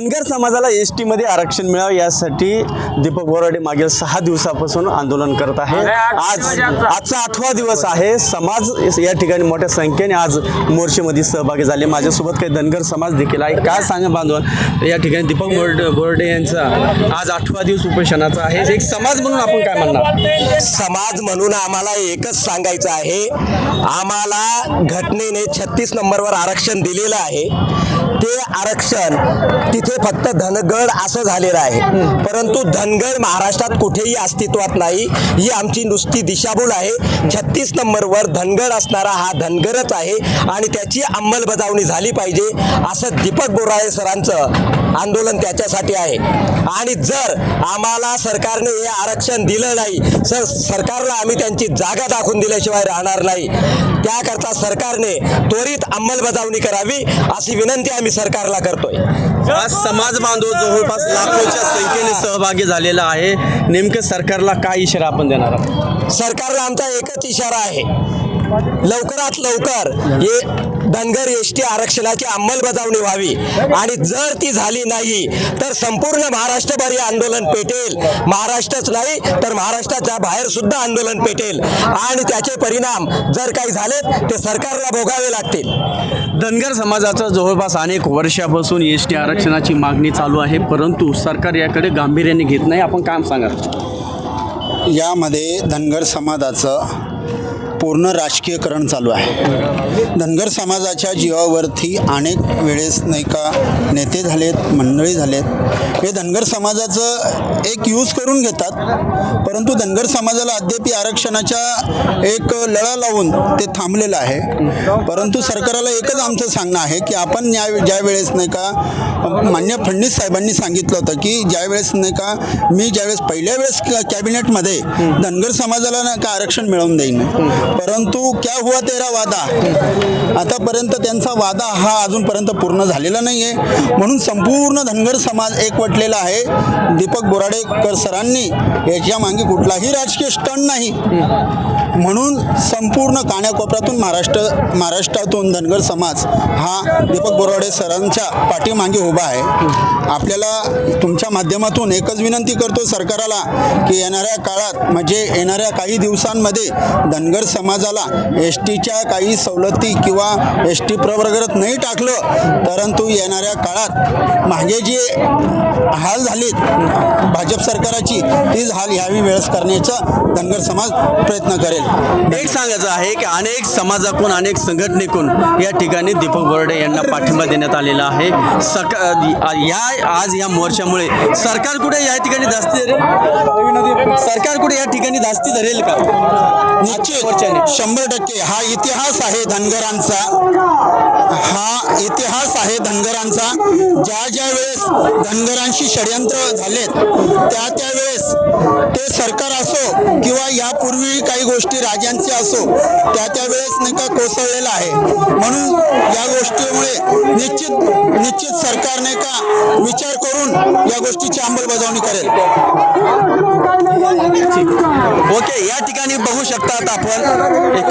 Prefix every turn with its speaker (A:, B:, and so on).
A: धनगर समाजाला एस टीमध्ये आरक्षण मिळावं यासाठी दीपक बोराडे मागील सहा दिवसापासून आंदोलन करत आहे. आज आजचा आठवा दिवस आहे. समाज या ठिकाणी मोठ्या संख्येने आज मोर्चेमध्ये सहभागी झाले. माझ्यासोबत काही धनगर समाज देखील आहे. काय सांगा बांधव या ठिकाणी दीपक बोर्डे बोर्डे यांचा आज आठवा दिवस उपोषणाचा आहे. एक समाज म्हणून आपण काय म्हणणार?
B: समाज म्हणून आम्हाला एकच सांगायचं आहे. आम्हाला घटनेने छत्तीस नंबरवर आरक्षण दिलेलं आहे. ते आरक्षण तिथे फक्त धनगड असं झालेलं आहे. परंतु धनगड महाराष्ट्रात कुठेही अस्तित्वात नाही. ही आमची नुसती दिशाभूल आहे. छत्तीस नंबरवर धनगड असणारा हा धनगरच आहे आणि त्याची अंमलबजावणी झाली पाहिजे असं दीपक बोराळे सरांचं आंदोलन त्याच्यासाठी आहे. आणि जर आम्हाला सरकारने हे आरक्षण दिलं नाही सर सरकारला आम्ही त्यांची जागा दाखवून दिल्याशिवाय राहणार नाही. त्याकरता सरकारने त्वरित अंमलबजावणी करावी अशी विनंती आम्ही सरकारला करतोय.
A: आज समाज बांधव जवळपास लाखोच्या संख्येने सहभागी झालेला आहे. नेमकं सरकारला काय इशारा आपण देणार आहोत?
B: सरकारला आमचा एकच इशारा आहे. लवकरात लवकर हे धनगर एस टी आरक्षणाची अंमलबजावणी व्हावी. आणि जर ती झाली नाही तर संपूर्ण महाराष्ट्रभर हे आंदोलन पेटेल. महाराष्ट्रच नाही तर महाराष्ट्राच्या बाहेर सुद्धा आंदोलन पेटेल. आणि त्याचे परिणाम जर काही झालेत ते सरकारला भोगावे लागतील.
A: धनगर समाजाचं जवळपास अनेक वर्षापासून एस टी आरक्षणाची मागणी चालू आहे परंतु सरकार याकडे गांभीर्याने घेत नाही. आपण काम सांगा.
C: यामध्ये धनगर समाजाचं पूर्ण राजकीयकरण चालू आहे. धनगर समाजाच्या जीवावरती अनेक वेळेस नाही का नेते झालेत मंडळी झालेत. हे धनगर समाजाचं एक यूज करून घेतात. परंतु धनगर समाजाला अद्याप आरक्षणाच्या एक लळा लावून ते थांबलेलं आहे. परंतु सरकारला एकच आमचं सांगणं आहे की आपण या ज्या वेळेस नाही का मान्य फडणवीस साहेबांनी सांगितलं होतं की ज्यावेळेस नाही का मी ज्यावेळेस पहिल्या वेळेस क- कॅबिनेटमध्ये धनगर समाजाला नाही का आरक्षण मिळवून देईन. परंतु क्या हुआ तेरा वादा? आतापर्यंत त्यांचा वादा हा अजूनपर्यंत पूर्ण झालेला नाही आहे म्हणून संपूर्ण धनगर समाज एकवटलेला आहे. दीपक बोराडेकर सरांनी याच्या मागे कुठलाही राजकीय स्टंट नाही. म्हणून संपूर्ण काण्याकोपऱ्यातून महाराष्ट्र महाराष्ट्रातून धनगर समाज हा दीपक बोराडे सरांच्या पाठीमागे उभा आहे. आपल्याला तुमच्या माध्यमातून एकच विनंती करतो सरकाराला की येणाऱ्या काळात म्हणजे येणाऱ्या काही दिवसांमध्ये धनगर समाजाला एस टीच्या काही सवलती किंवा एस टी प्रवर्गात नाही टाकलं परंतु येणाऱ्या काळात मागे जे हाल झालेत. भाजप सरकाराची तीच हाल ह्यावी वेळेस करण्याचा धनगर समाज प्रयत्न करेल.
A: एक सांगायचं आहे की अनेक समाजाकडून अनेक संघटनेकडून या ठिकाणी दीपक बोर्डे यांना पाठिंबा देण्यात आलेला आहे. सका या आज या मोर्चामुळे सरकार कुठे या ठिकाणी धास्ती धरेल? सरकार कुठे या ठिकाणी धास्ती धरेल का?
C: निश्चित. शंभर टक्के. हा इतिहास आहे धनगरांचा. हा इतिहास आहे धनगरांचा. ज्या ज्या वेळेस धनगरांशी षडयंत्र झालेत त्या त्या वेळेस ते सरकार असो किंवा यापूर्वी काही गोष्टी राजांचे असो त्या त्या वेळेस नाही का कोसळलेला आहे. म्हणून या गोष्टीमुळे निश्चित निश्चित सरकारने का विचार करून या गोष्टीची अंमलबजावणी करेल.
A: ओके या ठिकाणी बघू शकतात आपण. एक